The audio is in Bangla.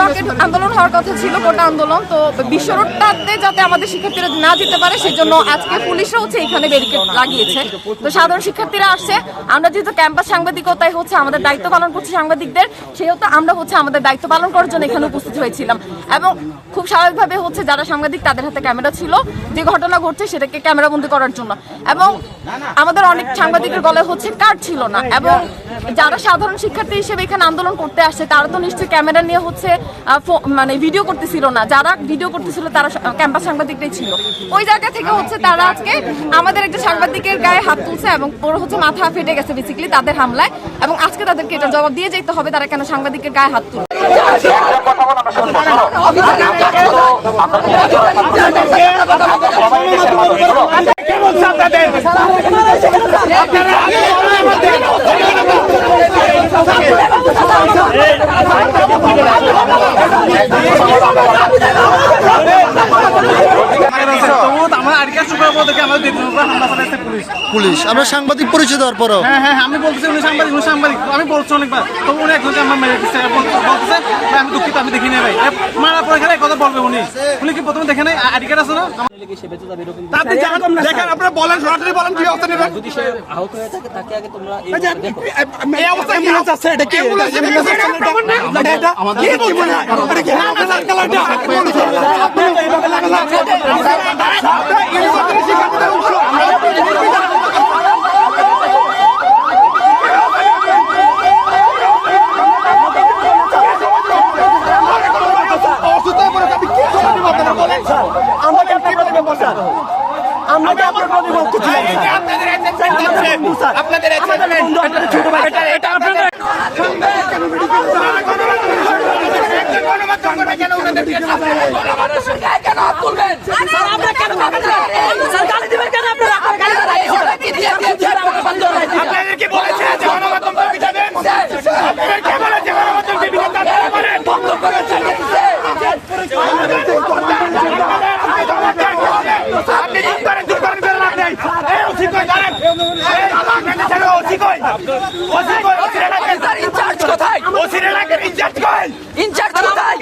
ব্লকের আন্দোলন হওয়ার কথা ছিল কোটা আন্দোলন, তো বিশ্ব রোডটাতে যাতে আমাদের শিক্ষার্থীরা না যেতে পারে, সেজন্য আজকে পুলিশরা হচ্ছে এখানে ব্যারিকেড লাগিয়েছে। তো সাধারণ শিক্ষার্থীরা আসছে, আমরা যেহেতু ক্যাম্পাস সাংবাদিকতায় হচ্ছে আমাদের দায়িত্ব পালন করছি সাংবাদিকদের, সেহেতু আমরা হচ্ছে আমাদের দায়িত্ব পালন করার জন্য এখানে উপস্থিত হয়েছিলাম। এবং খুব স্বাভাবিকভাবে হচ্ছে যারা সাংবাদিক তাদের হাতে ক্যামেরা ছিল, যে ঘটনা ঘটছে সেটাকে ক্যামেরা বন্দি করার জন্য। এবং আমাদের অনেক সাংবাদিকের গলায় হচ্ছে কার্ড ছিল না, এবং যারা সাধারণ শিক্ষার্থী হিসেবে এখানে আন্দোলন করতে আসছে, তারা তো নিশ্চয়ই ক্যামেরা নিয়ে হচ্ছে মানে ভিডিও করতেছিল না। যারা ভিডিও করতেছিল, তারা ক্যাম্পাস সাংবাদিকরাই ছিল। ওই জায়গা থেকে হচ্ছে তারা আজকে আমাদের একটা সাংবাদিকের গায়ে হাত তুলছে এবং ওর হচ্ছে মাথা ফেটে গেছে বেসিক্যালি তাদের হামলায় এবং আজকে তাদেরকে এটা জবাব দিয়ে যেতে হবে, তারা কেন সাংবাদিকের গায়ে হাত তুলছে আইডিকার সুপার থেকে আমাদের দেখুন হামলা চালাইছে পুলিশ। আমরা সাংবাদিক পরিচয় দেওয়ার পরও? হ্যাঁ হ্যাঁ আমি বলতেছি উনি সাংবাদিক উনি সাংবাদিক। আমি বলছি অনেকবার। তো উনি একজনকে আমার মেরে দিচ্ছে বল- বলতেছে আমি দুঃখিত, আমি দেখিনি ভাই। মারা পরে উনি উনি কি প্রথমে দেখে নাই আইডিকার আছে না তাতে জানান দেখেন আপনারা বলেন সরাসরি বলেন কি অবস্থা নেবেন যদি সে আহত হয়ে থাকে তাকে আগে তোমরা এই অবস্থা কি আছে এটা কি আমাদের কি মনে হয় এটা কি আমাদের কালারটা আমরা কি আপনার প্রতিভা করছি আপনাদের ছোট ভাই। এটা আপনাদের কেন ওনাদের কেন আপনাদেরকে ইনচার্জ কোথায়? ইনচার্জ কোথায়?